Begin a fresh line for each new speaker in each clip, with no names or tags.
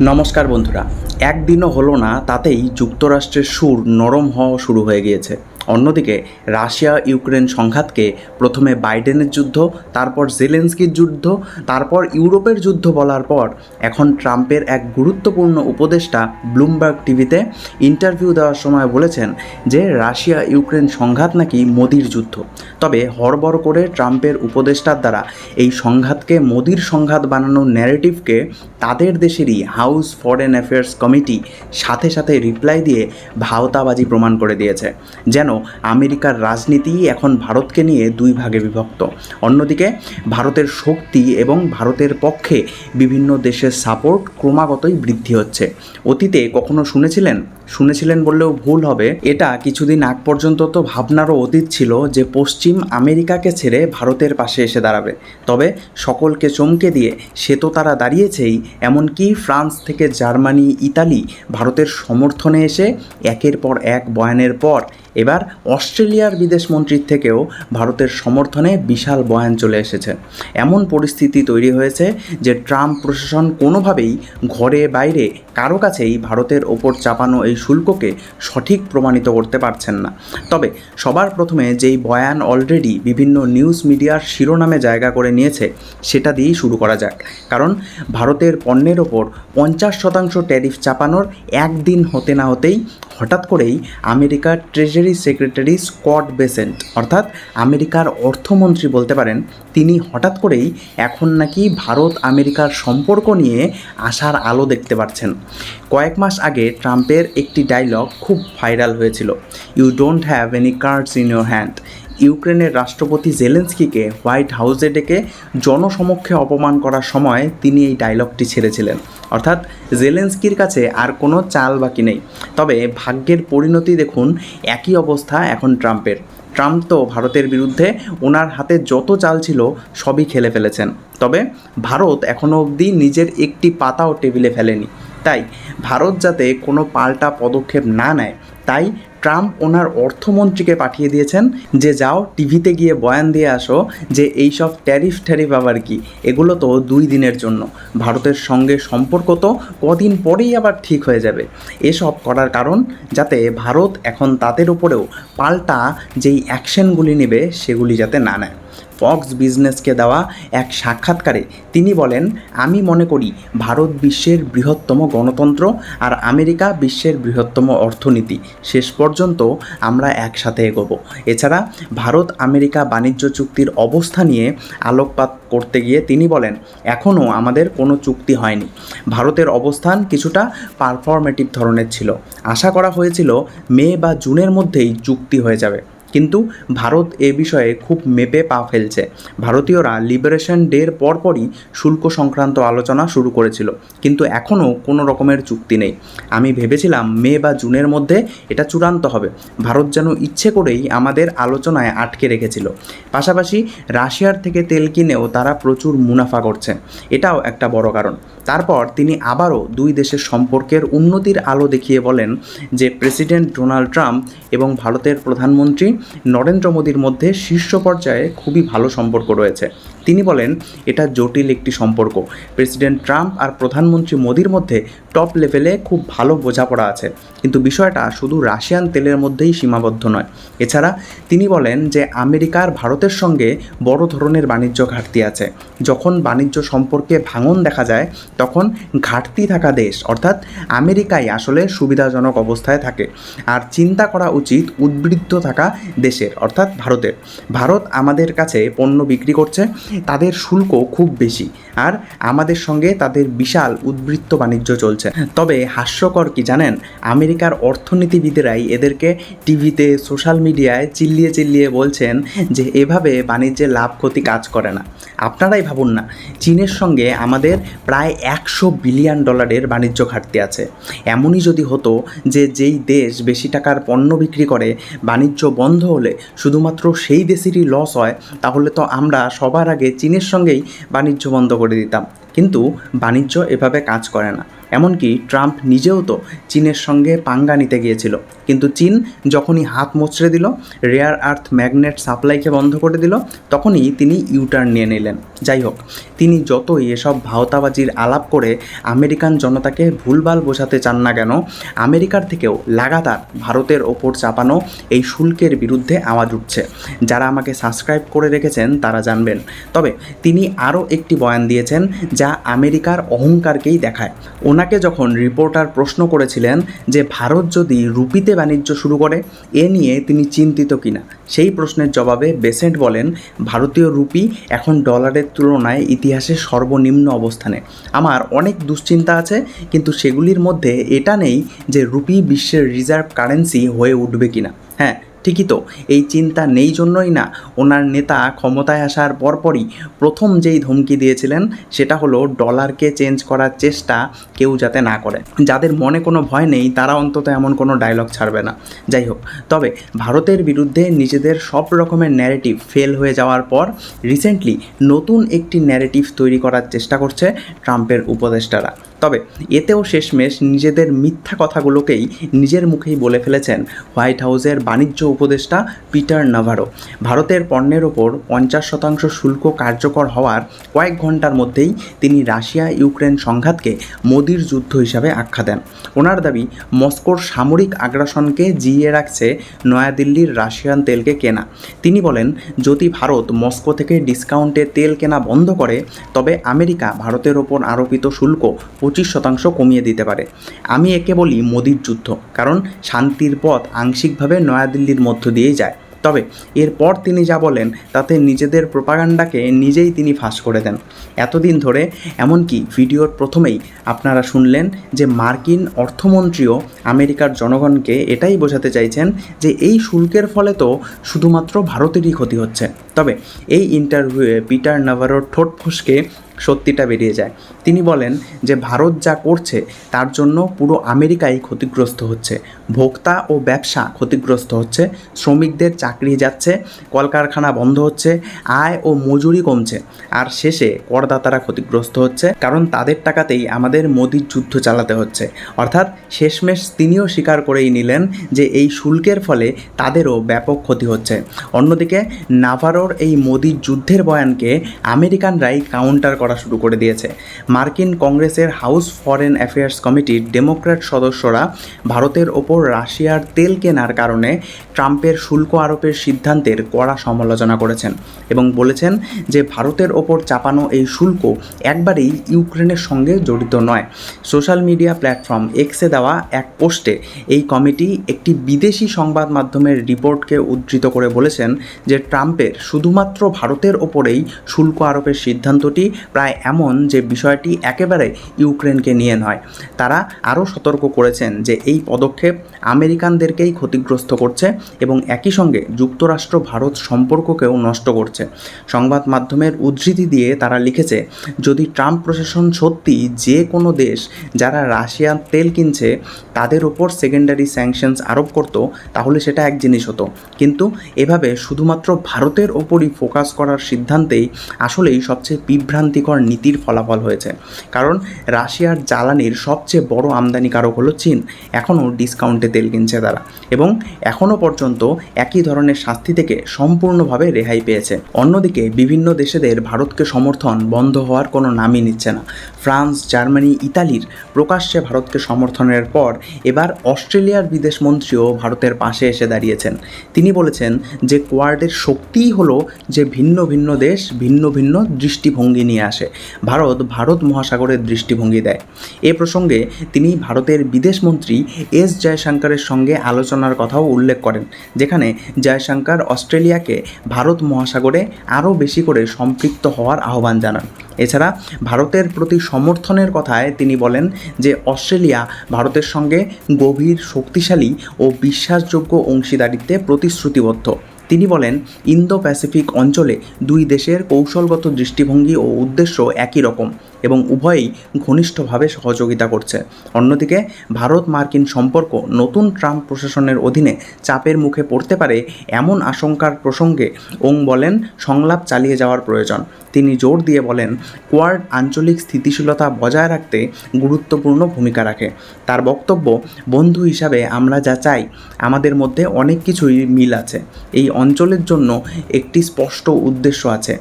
নমস্কার বন্ধুরা একদিনও হলো না তাতেই যুক্তরাষ্ট্রের সুর নরম হওয়া শুরু হয়ে গিয়েছে। অন্যদিকে, রাশিয়া ইউক্রেন সংঘাতকে প্রথমে বাইডেনের যুদ্ধ, তারপর জেলেন্সকির যুদ্ধ, তারপর ইউরোপের যুদ্ধ বলার পর এখন ট্রাম্পের এক গুরুত্বপূর্ণ উপদেষ্টা ব্লুমবার্গ টিভিতে ইন্টারভিউ দেওয়ার সময় বলেছেন যে, রাশিয়া ইউক্রেন সংঘাত নাকি মোদির যুদ্ধ। তবে হড়বড় করে ট্রাম্পের উপদেষ্টার দ্বারা এই সংঘাতকে মোদির সংঘাত বানানোর ন্যারেটিভকে তাদের দেশেরই হাউস ফরেন অ্যাফেয়ার্স কমিটি সাথে সাথে রিপ্লাই দিয়ে ভাওতাবাজি প্রমাণ করে দিয়েছে। যেন আমেরিকার রাজনীতি এখন ভারতকে নিয়ে দুই ভাগে বিভক্ত। অন্যদিকে ভারতের শক্তি এবং ভারতের পক্ষে বিভিন্ন দেশের সাপোর্ট ক্রমাগতই বৃদ্ধি হচ্ছে। অতীতে কখনো শুনেছিলেন শুনেছিলেন বললেও ভুল হবে। এটা কিছুদিন আগ পর্যন্ত তো ভাবনারও অতীত ছিল যে পশ্চিম আমেরিকাকে ছেড়ে ভারতের পাশে এসে দাঁড়াবে। তবে সকলকে চমকে দিয়ে সে তো তারা দাঁড়িয়েছেই, এমনকি ফ্রান্স থেকে জার্মানি, ইতালি ভারতের সমর্থনে এসে একের পর এক বয়ানের পর এবার অস্ট্রেলিয়ার বিদেশমন্ত্রীর থেকেও ভারতের সমর্থনে বিশাল বয়ান চলে এসেছে। এমন পরিস্থিতি তৈরি হয়েছে যে ট্রাম্প প্রশাসন কোনোভাবেই ঘরে বাইরে কারও কাছেই ভারতের ওপর চাপানো এই শুল্ককে সঠিক প্রমাণিত করতে পারছেন না। তবে সবার প্রথমে যেই বয়ান অলরেডি বিভিন্ন নিউজ মিডিয়ার শিরোনামে জায়গা করে নিয়েছে, সেটা দিয়েই শুরু করা যাক। কারণ ভারতের পণ্যের ওপর পঞ্চাশ শতাংশ ট্যারিফ চাপানোর একদিন হতে না হতেই হঠাৎ করেই আমেরিকার ট্রেজারি সেক্রেটারি স্কট বেসেন্ট, অর্থাৎ আমেরিকার অর্থমন্ত্রী বলতে পারেন, তিনি হঠাৎ করেই এখন নাকি ভারত আমেরিকার সম্পর্ক নিয়ে আসার আলো দেখতে পাচ্ছেন। কয়েক মাস আগে ট্রাম্পের একটি ডায়লগ খুব ভাইরাল হয়েছিল। You don't have any cards in your hand ইউক্রেনের রাষ্ট্রপতি জেলেন্সকিকে হোয়াইট হাউসে ডেকে জনসমক্ষে অপমান করার সময় তিনি এই ডায়লগটি ছেড়েছিলেন। অর্থাৎ জেলেন্সকির কাছে আর কোনো চাল বাকি নেই। তবে ভাগ্যের পরিণতি দেখুন, একই অবস্থা এখন ট্রাম্পের। ট্রাম্প তো ভারতের বিরুদ্ধে ওনার হাতে যত চাল ছিল সবই খেলে ফেলেছেন। তবে ভারত এখনও অবধি নিজের একটি পাতাও টেবিলে ফেলেনি। তাই ভারত যাতে কোনো পাল্টা পদক্ষেপ না নেয়, তাই ট্রাম্প ওনার অর্থমন্ত্রীকে পাঠিয়ে দিয়েছেন যে, যাও টিভিতে গিয়ে বয়ান দিয়ে আসো যে, এইসব ট্যারিফ ট্যারিফ আবার কি? এগুলো তো দুই দিনের জন্য। ভারতের সঙ্গে সম্পর্ক তো কদিন পরেই আবার ঠিক হয়ে যাবে। এসব করার কারণ যাতে ভারত এখন তাদের উপরেও পাল্টা যেই অ্যাকশনগুলি নেবে, সেগুলি যাতে না নেয়। ফক্স বিজনেসকে দেওয়া এক সাক্ষাৎকারে তিনি বলেন, আমি মনে করি ভারত বিশ্বের বৃহত্তম গণতন্ত্র আর আমেরিকা বিশ্বের বৃহত্তম অর্থনীতি। শেষ পর্যন্ত আমরা একসাথে এগোবো। এছাড়া ভারত আমেরিকা বাণিজ্য চুক্তির অবস্থা নিয়ে আলোকপাত করতে গিয়ে তিনি বলেন এখনও আমাদের কোনো চুক্তি হয়নি। ভারতের অবস্থান কিছুটা পারফরমেটিভ ধরনের ছিল। আশা করা হয়েছিল মে বা জুনের মধ্যেই চুক্তি হয়ে যাবে। কিন্তু ভারত এ বিষয়ে খুব মেপে পা ফেলছে। ভারতীয়রা লিবারেশন ডের পরপরই শুল্ক সংক্রান্ত আলোচনা শুরু করেছিল, কিন্তু এখনও কোনো রকমের চুক্তি নেই। আমি ভেবেছিলাম মে বা জুনের মধ্যে এটা চূড়ান্ত হবে। ভারত যেন ইচ্ছে করেই আমাদের আলোচনায় আটকে রেখেছিল। পাশাপাশি রাশিয়ার থেকে তেল কিনেও তারা প্রচুর মুনাফা করছে। এটাও একটা বড় কারণ। তারপর তিনি আবারও দুই দেশের সম্পর্কের উন্নতির আলো দেখিয়ে বলেন যে, প্রেসিডেন্ট ডোনাল্ড ট্রাম্প এবং ভারতের প্রধানমন্ত্রী নরেন্দ্র মোদীর মধ্যে শীর্ষ পর্যায়ে খুবই ভালো সম্পর্ক রয়েছে। তিনি বলেন, এটা জটিল একটি সম্পর্ক। প্রেসিডেন্ট ট্রাম্প আর প্রধানমন্ত্রী মোদীর মধ্যে টপ লেভেলে খুব ভালো বোঝাপড়া আছে। কিন্তু বিষয়টা শুধু রাশিয়ান তেলের মধ্যেই সীমাবদ্ধ নয়। এছাড়া তিনি বলেন যে আমেরিকার ভারতের সঙ্গে বড় ধরনের বাণিজ্য ঘাটতি আছে। যখন বাণিজ্য সম্পর্কে ভাঙন দেখা যায়, তখন ঘাটতি থাকা দেশ, অর্থাৎ আমেরিকাই আসলে সুবিধাজনক অবস্থায় থাকে। আর চিন্তা করা উচিত উদ্বৃত্ত থাকা দেশের, অর্থাৎ ভারতের। ভারত আমাদের কাছে পণ্য বিক্রি করছে, তাদের শুল্ক খুব বেশি। আর আমাদের সঙ্গে তাদের বিশাল উদ্বৃত্ত বাণিজ্য চলছে। তবে হাস্যকর কি জানেন? আমেরিকার অর্থনীতিবিদেরাই এদেরকে টিভিতে, সোশ্যাল মিডিয়ায় চিল্লিয়ে চিল্লিয়ে বলছেন যে, এভাবে বাণিজ্যে লাভ, ক্ষতি কাজ করে না। আপনারাই ভাবুন না, চীনের সঙ্গে আমাদের প্রায় একশো বিলিয়ন ডলারের বাণিজ্য ঘাটতি আছে। এমনই যদি হতো যে, যেই দেশ বেশি টাকার পণ্য বিক্রি করে, বাণিজ্য বন্ধ হলে শুধুমাত্র সেই দেশেরই লস হয়, তাহলে তো আমরা সবার আগে চীনের সঙ্গেই বাণিজ্য বন্ধ করে দিতাম। কিন্তু বাণিজ্য এভাবে কাজ করে না। এমনকি ট্রাম্প নিজেও তো চীনের সঙ্গে পাঙ্গা নিতে গিয়েছিল। কিন্তু চীন যখনই হাত মোচড়ে দিল রেয়ার আর্থ ম্যাগনেট সাপ্লাইকে বন্ধ করে দিল, তখনই তিনি ইউটার্ন নিয়ে নিলেন। যাই হোক, তিনি যতই এসব ভাওতাবাজির আলাপ করে আমেরিকান জনতাকে ভুলভাল বোঝাতে চান না কেন, আমেরিকার থেকেও লাগাতার ভারতের ওপর চাপানো এই শুল্কের বিরুদ্ধে আওয়াজ উঠছে। যারা আমাকে সাবস্ক্রাইব করে রেখেছেন, তারা জানবেন। তবে তিনি আরও একটি বয়ান দিয়েছেন, যা আমেরিকার অহংকারকেই দেখায়। ওনাকে যখন রিপোর্টার প্রশ্ন করেছিলেন যে ভারত যদি রুপিতে বাণিজ্য শুরু করে, এ নিয়ে তিনি চিন্তিত কিনা? সেই প্রশ্নের জবাবে বেসেন্ট বলেন, ভারতীয় রুপি এখন ডলারের তুলনায় ইতিহাসে সর্বনিম্ন অবস্থানে। আমার অনেক দুশ্চিন্তা আছে, কিন্তু সেগুলির মধ্যে এটা নেই যে রুপি বিশ্বের রিজার্ভ কারেন্সি হয়ে উঠবে কিনা। হ্যাঁ ঠিকই তো, এই চিন্তা নেই জন্যই না। ওনার নেতা ক্ষমতায় আসার পরপরই প্রথম যেই ধমকি দিয়েছিলেন, সেটা হলো ডলারকে চেঞ্জ করার চেষ্টা কেউ যাতে না করে। যাদের মনে কোনো ভয় নেই, তারা অন্তত এমন কোনো ডায়লগ ছাড়বে না। যাই হোক, তবে ভারতের বিরুদ্ধে নিজেদের সব রকমের ন্যারেটিভ ফেল হয়ে যাওয়ার পর রিসেন্টলি নতুন একটি ন্যারেটিভ তৈরি করার চেষ্টা করছে ট্রাম্পের উপদেষ্টারা। তবে এতেও শেষমেশ নিজেদের মিথ্যা কথাগুলোকেই নিজের মুখেই বলে ফেলেছেন হোয়াইট হাউসের বাণিজ্য উপদেষ্টা পিটার নাভারো। ভারতের পণ্যের ওপর পঞ্চাশ শতাংশ শুল্ক কার্যকর হওয়ার কয়েক ঘণ্টার মধ্যেই তিনি রাশিয়া ইউক্রেন সংঘাতকে মোদির যুদ্ধ হিসাবে আখ্যা দেন। ওনার দাবি, মস্কোর সামরিক আগ্রাসনকে জিইয়ে রাখছে নয়াদিল্লির রাশিয়ান তেলকে কেনা। তিনি বলেন, যদি ভারত মস্কো থেকে ডিসকাউন্টে তেল কেনা বন্ধ করে, তবে আমেরিকা ভারতের ওপর আরোপিত শুল্ক পঁচিশ শতাংশ কমিয়ে দিতে পারে। আমি একে বলি মোদির যুদ্ধ, কারণ শান্তির পথ আংশিকভাবে নয়াদিল্লির মধ্য দিয়েই যায়। তবে এরপর তিনি যা বলেন, তাতে নিজেদের প্রোপাগান্ডাকে নিজেই তিনি ফাঁস করে দেন। এতদিন ধরে এমনকি ভিডিওর প্রথমেই আপনারা শুনলেন যে মার্কিন অর্থমন্ত্রীও আমেরিকার জনগণকে এটাই বোঝাতে চাইছেন যে এই শুল্কের ফলে তো শুধুমাত্র ভারতেরই ক্ষতি হচ্ছে। তবে এই ইন্টারভিউয়ে পিটার নাভারোর ঠোঁট ফসকে সত্যিটা বেরিয়ে যায়। তিনি বলেন যে, ভারত যা করছে, তার জন্য পুরো আমেরিকাই ক্ষতিগ্রস্ত হচ্ছে। ভোক্তা ও ব্যবসা ক্ষতিগ্রস্ত হচ্ছে, শ্রমিকদের চাকরি যাচ্ছে, কলকারখানা বন্ধ হচ্ছে, আয় ও মজুরি কমছে, আর শেষে করদাতারা ক্ষতিগ্রস্ত হচ্ছে, কারণ তাদের টাকাতেই আমাদের মোদির যুদ্ধ চালাতে হচ্ছে। অর্থাৎ শেষমেশ তিনিও স্বীকার করেই নিলেন যে, এই শুল্কের ফলে তাদেরও ব্যাপক ক্ষতি হচ্ছে। অন্যদিকে, নাভারোর এই মোদির যুদ্ধের বয়ানকে আমেরিকানরাই কাউন্টার করা শুরু করে দিয়েছে। মার্কিন কংগ্রেসের হাউস ফরেন অ্যাফেয়ার্স কমিটির ডেমোক্র্যাট সদস্যরা ভারতের ওপর রাশিয়ার তেল কেনার কারণে ট্রাম্পের শুল্ক আরোপের সিদ্ধান্তের কড়া সমালোচনা করেছেন এবং বলেছেন যে ভারতের ওপর চাপানো এই শুল্ক একবারেই ইউক্রেনের সঙ্গে জড়িত নয়। সোশ্যাল মিডিয়া প্ল্যাটফর্ম এক্সে দেওয়া এক পোস্টে এই কমিটি একটি বিদেশি সংবাদ মাধ্যমের রিপোর্টকে উদ্ধৃত করে বলেছেন যে ট্রাম্পের শুধুমাত্র ভারতের ওপরেই শুল্ক আরোপের সিদ্ধান্তটি প্রায় এমন যে বিষয়টি একেবারে ইউক্রেনকে নিয়ে নয়। তারা আরও সতর্ক করেছেন যে এই পদক্ষেপ আমেরিকানদেরকেই ক্ষতিগ্রস্ত করছে এবং একই সঙ্গে যুক্তরাষ্ট্র ভারত সম্পর্ককেও নষ্ট করছে। সংবাদ মাধ্যমের উদ্ধৃতি দিয়ে তারা লিখেছে, যদি ট্রাম্প প্রশাসন সত্যি যে কোনো দেশ যারা রাশিয়ার তেল কিনছে, তাদের ওপর সেকেন্ডারি স্যাংশনস আরোপ করতো, তাহলে সেটা এক জিনিস হতো। কিন্তু এভাবে শুধুমাত্র ভারতের ওপরই ফোকাস করার সিদ্ধান্তেই আসলেই সবচেয়ে বিভ্রান্তিকর নীতির ফলাফল হয়েছে। কারণ রাশিয়ার জ্বালানির সবচেয়ে বড় আমদানিকারক হলো চীন। এখনও ডিসকাউন্টে তেল কিনছে তারা। এবং এখনও পর্যন্ত একই ধরনের শাস্তি থেকে সম্পূর্ণভাবে রেহাই পেয়েছে। অন্যদিকে বিভিন্ন দেশেদের ভারতকে সমর্থন বন্ধ হওয়ার কোনো নামই নিচ্ছে না। ফ্রান্স, জার্মানি, ইতালির প্রকাশ্যে ভারতকে সমর্থনের পর এবার অস্ট্রেলিয়ার বিদেশমন্ত্রীও ভারতের পাশে এসে দাঁড়িয়েছেন। তিনি বলেছেন যে, কোয়ার্ডের শক্তিই হলো যে, ভিন্ন ভিন্ন দেশ ভিন্ন ভিন্ন দৃষ্টিভঙ্গি নিয়ে আসে। ভারত ভারত মহাসাগরের দৃষ্টিভঙ্গি দেয়। এ প্রসঙ্গে তিনি ভারতের বিদেশমন্ত্রী এস জয়শঙ্করের সঙ্গে আলোচনার কথাও উল্লেখ করেন, যেখানে জয়শঙ্কর অস্ট্রেলিয়াকে ভারত মহাসাগরে আরও বেশি করে সম্পৃক্ত হওয়ার আহ্বান জানান। এছাড়া ভারতের প্রতি সমর্থনের কথায় তিনি বলেন যে, অস্ট্রেলিয়া ভারতের সঙ্গে গভীর শক্তিশালী ও বিশ্বাসযোগ্য অংশীদারিত্বে প্রতিশ্রুতিবদ্ধ। তিনি বলেন ইন্দো প্যাসিফিক অঞ্চলে দুই দেশের কৌশলগত দৃষ্টিভঙ্গি ও উদ্দেশ্য একই রকম। এবং উভয়ই ঘনিষ্ঠভাবে সহযোগিতা করছে। অন্যদিকে, ভারত মার্কিন সম্পর্ক নতুন ট্রাম্প প্রশাসনের অধীনে চাপের মুখে পড়তে পারে এমন আশঙ্কার প্রসঙ্গে ওং বলেন, সংলাপ চালিয়ে যাওয়ার প্রয়োজন। তিনি জোর দিয়ে বলেন, কোয়াড আঞ্চলিক স্থিতিশীলতা বজায় রাখতে গুরুত্বপূর্ণ ভূমিকা রাখে। তার বক্তব্য, বন্ধু হিসাবে আমরা যা চাই, আমাদের মধ্যে অনেক কিছুই মিল আছে। এই অঞ্চলের জন্য একটি স্পষ্ট উদ্দেশ্য আছে।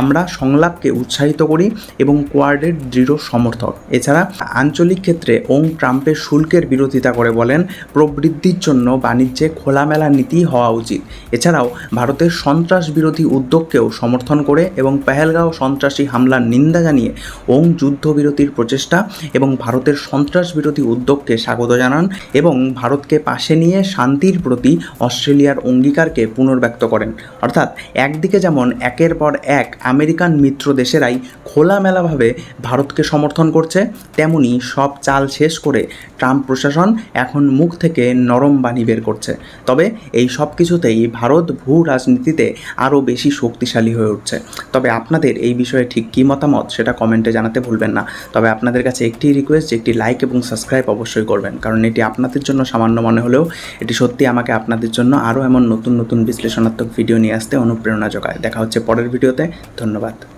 আমরা সংলাপকে উৎসাহিত করি এবং কোয়াডের দৃঢ় সমর্থক। এছাড়া আঞ্চলিক ক্ষেত্রে ওং ট্রাম্পের শুল্কের বিরোধিতা করে বলেন, প্রবৃদ্ধির জন্য বাণিজ্যে খোলামেলা নীতি হওয়া উচিত। এছাড়াও ভারতের সন্ত্রাস বিরোধী উদ্যোগকেও সমর্থন করে এবং পেহেলগাঁও সন্ত্রাসী হামলার নিন্দা জানিয়ে ওং যুদ্ধবিরতির প্রচেষ্টা এবং ভারতের সন্ত্রাস বিরোধী উদ্যোগকে স্বাগত জানান এবং ভারতকে পাশে নিয়ে শান্তির প্রতি অস্ট্রেলিয়ার অঙ্গীকারকে পুনর্ব্যক্ত করেন। অর্থাৎ একদিকে যেমন একের পর এক আমেরিকান মিত্র দেশেরাই খোলামেলাভাবে ভারতকে সমর্থন করছে, তেমনি সব চাল শেষ করে ট্রাম্প প্রশাসন এখন মুখ থেকে নরম বাণী বের করছে। তবে এই সব কিছুতেই ভারত ভূ রাজনীতিতে আরও বেশি শক্তিশালী হয়ে উঠছে। তবে আপনাদের এই বিষয়ে ঠিক কী মতামত সেটা কমেন্টে জানাতে ভুলবেন না। তবে আপনাদের কাছে একটি রিকোয়েস্ট একটি লাইক এবং সাবস্ক্রাইব অবশ্যই করবেন। কারণ এটি আপনাদের জন্য সামান্য মনে হলেও এটি সত্যি আমাকে আপনাদের জন্য আরও এমন নতুন নতুন বিশ্লেষণাত্মক ভিডিও নিয়ে আসতে অনুপ্রেরণা যোগায়। দেখা হচ্ছে পরের ভিডিওতে ধন্যবাদ।